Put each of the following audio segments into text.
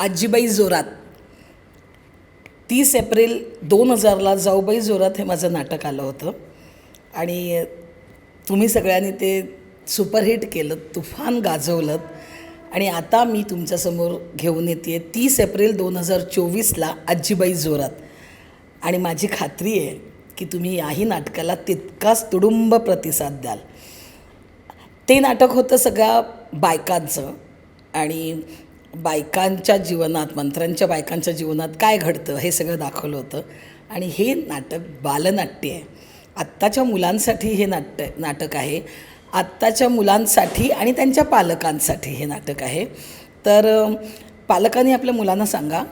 आजीबाई जोरात. तीस एप्रिल दोन हजारला जाऊबाई जोरात हे माझं नाटक आलं होतं. आणि तुम्ही सगळ्यांनी ते सुपरहिट केलं तुफान गाजवलं. आणि आता मी तुमच्यासमोर घेऊन येते. तीस एप्रिल दोन हजार चोवीसला आजीबाई जोरात. आणि माझी खात्री आहे की तुम्ही याही नाटकाला तितकाच तुडुंब प्रतिसाद द्याल. ते नाटक होतं सगळ्या बायकांचं. आणि बायकांच्या जीवनात मंत्र्यांच्या बायकांच्या जीवनात काय घडतं हे सगळं दाखवलं होतं. आणि हे नाटक बालनाट्य आहे. आत्ताच्या मुलांसाठी हे नाट्य नाटक आहे. आत्ताच्या मुलांसाठी आणि त्यांच्या पालकांसाठी हे नाटक आहे. तर पालकांनी आपल्या मुलांना सांगा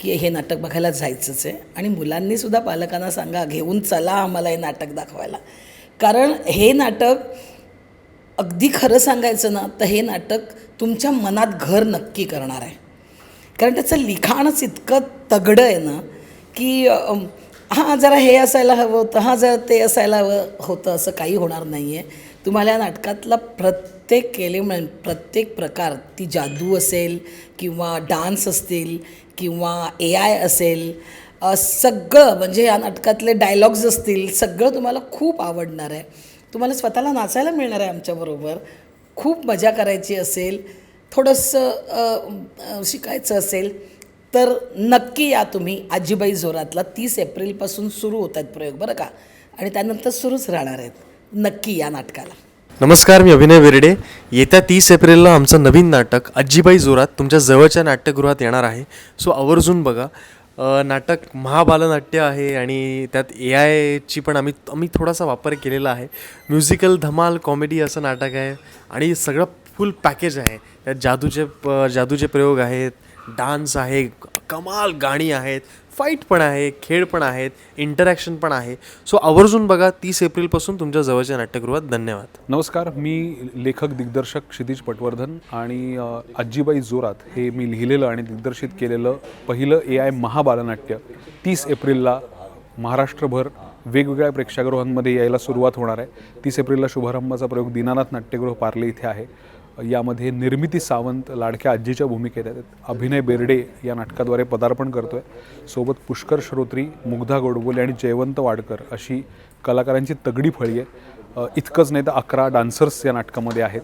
की हे नाटक बघायला जायचंच आहे. आणि मुलांनीसुद्धा पालकांना सांगा घेऊन चला आम्हाला हे नाटक दाखवायला. कारण हे नाटक अगदी खरं सांगायचं ना तर हे नाटक तुमच्या मनात घर नक्की करणार आहे. कारण त्याचं लिखाणच इतकं तगडं आहे ना की हां जरा हे असायला हवं होतं हां जरा ते असायला हवं होतं असं काही होणार नाही आहे तुम्हाला या नाटकातला प्रत्येक एलिमेंट प्रत्येक प्रकार ती जादू असेल किंवा डान्स असतील किंवा ए आय असेल सगळं म्हणजे या नाटकातले डायलॉग्ज असतील सगळं तुम्हाला खूप आवडणार आहे. तुम्हाला स्वतःला नाचायला मिळणार आहे आमच्याबरोबर खूप मजा करायची असेल थोडंसं शिकायचं असेल तर नक्की या तुम्ही आजीबाई जोरातला. तीस एप्रिलपासून सुरू होत आहेत प्रयोग बरं का? आणि त्यानंतर सुरूच राहणार आहेत. नक्की या नाटकाला. नमस्कार मी अभिनय वेरडे. येत्या तीस एप्रिलला आमचं नवीन नाटक आजीबाई जोरात तुमच्या जवळच्या नाट्यगृहात येणार आहे. सो आवर्जून बघा नाटक महाबालनाट्य आहे आणि त्यात ए आयची पण आम्ही आम्ही थोडासा वापर केलेला आहे. म्युझिकल धमाल कॉमेडी असं नाटक आहे आणि सगळं फुल पॅकेज आहे. त्यात जादूचे प- जादूचे प्रयोग आहेत डान्स आहे कमाल गाणी आहेत. फाईट पण आहे खेळ पण आहेत इंटरॅक्शन पण आहे. सो आवर्जून बघा तीस एप्रिलपासून तुमच्या जवळच्या नाट्यगृहात धन्यवाद. नमस्कार मी लेखक दिग्दर्शक क्षितिज पटवर्धन आणि आजीबाई जोरात हे मी लिहिलेलं आणि दिग्दर्शित केलेलं पहिलं ए आय महाबालनाट्य तीस एप्रिलला महाराष्ट्रभर वेगवेगळ्या प्रेक्षागृहांमध्ये यायला सुरुवात होणार आहे. तीस एप्रिलला शुभारंभाचा प्रयोग दीनानाथ नाट्यगृह पार्ले इथे आहे. यामध्ये निर्मिती सावंत लाडक्या आजीच्या भूमिकेत आहेत. अभिनय बेर्डे या नाटकाद्वारे पदार्पण करतोय. सोबत पुष्कर श्रोत्री मुग्धा गोडबोले आणि जयवंत वाडकर अशी कलाकारांची तगडी फळी आहे. इतकंच नाही तर अकरा डान्सर्स या नाटकामध्ये आहेत.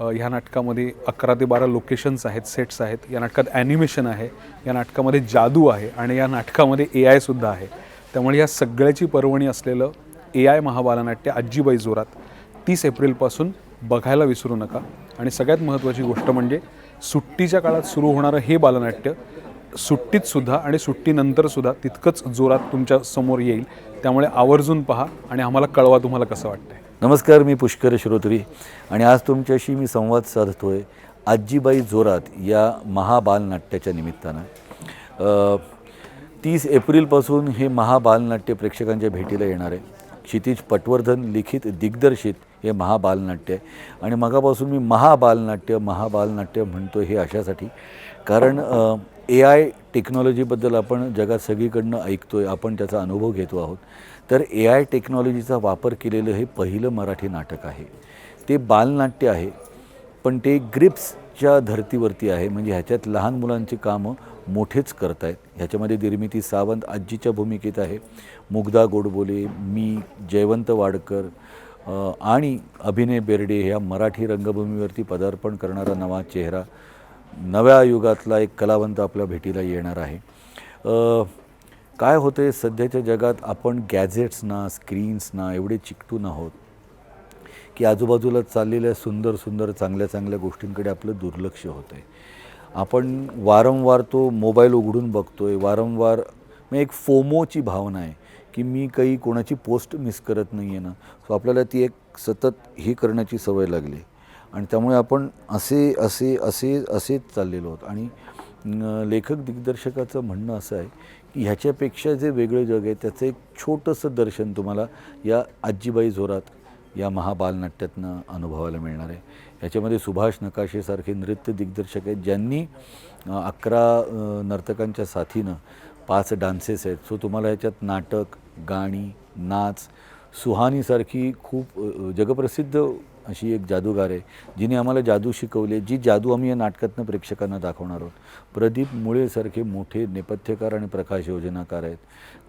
ह्या नाटकामध्ये अकरा ते बारा लोकेशन्स आहेत सेट्स आहेत. या नाटकात ॲनिमेशन आहे या नाटकामध्ये जादू आहे आणि या नाटकामध्ये ए आयसुद्धा आहे. त्यामुळे या सगळ्याची पर्वणी असलेलं ए आय महाबालनाट्य आजीबाई जोरात तीस एप्रिलपासून बघायला विसरू नका. आणि सगळ्यात महत्त्वाची गोष्ट म्हणजे सुट्टीच्या काळात सुरू होणारं हे बालनाट्य सुट्टीतसुद्धा आणि सुट्टीनंतरसुद्धा तितकंच जोरात तुमच्यासमोर येईल. त्यामुळे आवर्जून पहा आणि आम्हाला कळवा तुम्हाला कसं वाटतंय. नमस्कार मी पुष्कर श्रोत्री. आणि आज तुमच्याशी मी संवाद साधतोय आजीबाई जोरात या महाबालनाट्याच्या निमित्तानं. तीस एप्रिलपासून हे महाबालनाट्य प्रेक्षकांच्या भेटीला येणार आहे. क्षितिज पटवर्धन लिखित दिग्दर्शित हे महाबालनाट्य. आहे आणि मगापासून मी महाबालनाट्य महाबालनाट्य म्हणतो हे अशासाठी. कारण ए आय टेक्नॉलॉजीबद्दल आपण जगात सगळीकडनं ऐकतो आहे आपण त्याचा अनुभव घेतो आहोत. तर ए आय टेक्नॉलॉजीचा वापर केलेलं हे पहिलं मराठी नाटक आहे. ते बालनाट्य आहे पण ते ग्रिप्सच्या धर्तीवरती आहे. म्हणजे ह्याच्यात लहान मुलांची कामं मोठेच करत आहेत ह्याच्यामध्ये निर्मिती सावंत आजीच्या भूमिकेत आहे. मुग्धा गोडबोले मी जयवंत वाडकर आणि अभिनय बेर्डे ह्या मराठी रंगभूमीवरती पदार्पण करणारा नवा चेहरा नव्या युगातला एक कलावंत आपल्या भेटीला येणार आहे. काय होतं आहे सध्याच्या जगात आपण गॅझेट्सना स्क्रीन्सना एवढे चिकटून आहोत की आजूबाजूला चाललेल्या सुंदर सुंदर चांगल्या चांगल्या गोष्टींकडे आपलं दुर्लक्ष होतं आहे आपण वारंवार तो मोबाईल उघडून बघतो आहे वारंवार म्हणजे एक फोमोची भावना आहे. की मी काही कोणाची पोस्ट मिस करत नाही आहे ना. सो आपल्याला ती एक सतत हे करण्याची सवय लागली. आणि त्यामुळे आपण असे असे असे असेच चाललेलो आहोत. आणि लेखक दिग्दर्शकाचं म्हणणं असं आहे की ह्याच्यापेक्षा जे वेगळं जग आहे त्याचं एक छोटंसं दर्शन तुम्हाला या आजीबाई जोरात या महाबालनाट्यातनं अनुभवायला मिळणार आहे. याच्यामध्ये सुभाष नकाशेसारखे नृत्य दिग्दर्शक आहेत ज्यांनी अकरा नर्तकांच्या साथीनं पाच डान्सेस आहेत. सो तुम्हाला ह्याच्यात नाटक गाणी नाच सुहानीसारखी खूप जगप्रसिद्ध अशी एक जादूगार आहे जिने आम्हाला जादू शिकवले जी जादू आम्ही या नाटकातनं प्रेक्षकांना दाखवणार आहोत. प्रदीप मुळेसारखे मोठे नेपथ्यकार आणि प्रकाश योजनाकार आहेत.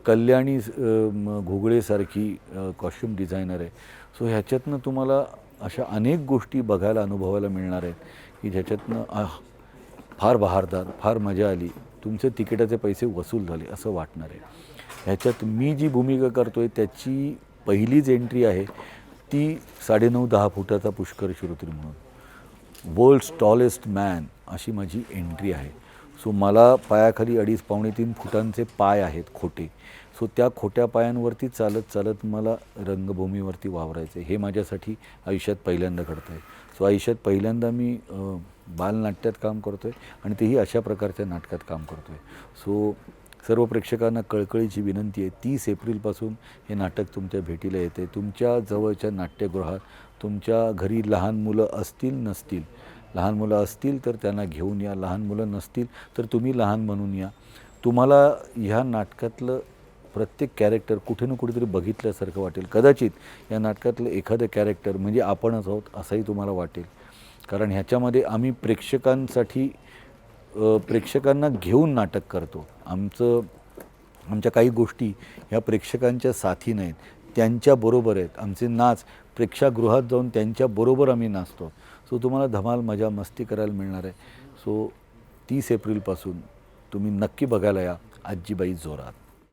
कल्याणी घुगळेसारखी कॉस्ट्युम डिझायनर आहे. सो ह्याच्यातनं तुम्हाला अशा अनेक गोष्टी बघायला अनुभवायला मिळणार आहेत की ज्याच्यातनं फार बहारदार फार मजा आली तुमचे तिकिटाचे पैसे वसूल झाले असं वाटणार आहे. ह्याच्यात मी जी भूमिका करतो आहे त्याची पहिलीच एंट्री आहे ती साडेनऊ दहा फुटाचा पुष्कर श्रोत्री म्हणून. वर्ल्ड्स टॉलेस्ट मॅन अशी माझी एंट्री आहे. सो मला पायाखाली अडीच पावणे तीन फुटांचे पाय आहेत खोटे. सो त्या खोट्या पायांवरती चालत चालत मला रंगभूमीवरती वावरायचं हे माझ्यासाठी आयुष्यात पहिल्यांदा घडतं आहे सो आयुष्यात पहिल्यांदा मी बालनाट्यात काम करतो आहे आणि तेही अशा प्रकारच्या नाटकात काम करतो आहे सो सर्व प्रेक्षकांना कळकळीची विनंती आहे. तीस एप्रिलपासून हे नाटक तुमच्या भेटीला येते. तुमच्या जवळच्या नाट्यगृहात तुमच्या घरी लहान मुलं असतील नसतील. लहान मुलं असतील तर त्यांना घेऊन या. लहान मुलं नसतील तर तुम्ही लहान म्हणून या. तुम्हाला ह्या नाटकातलं प्रत्येक कॅरेक्टर कुठे ना कुठेतरी बघितल्यासारखं वाटेल. कदाचित या नाटकातलं एखादं कॅरेक्टर म्हणजे आपणच आहोत असंही तुम्हाला वाटेल. कारण ह्याच्यामध्ये आम्ही प्रेक्षकांसाठी प्रेक्षकांना घेऊन नाटक करतो. आमचं आमच्या काही गोष्टी ह्या प्रेक्षकांच्या साथी नाहीत. त्यांच्याबरोबर आहेत. आमचे नाच प्रेक्षागृहात जाऊन त्यांच्याबरोबर आम्ही नाचतो. सो तुम्हाला धमाल मजा मस्ती करायला मिळणार आहे. सो तीस एप्रिलपासून तुम्ही नक्की बघायला या. आजीबाई जोरात.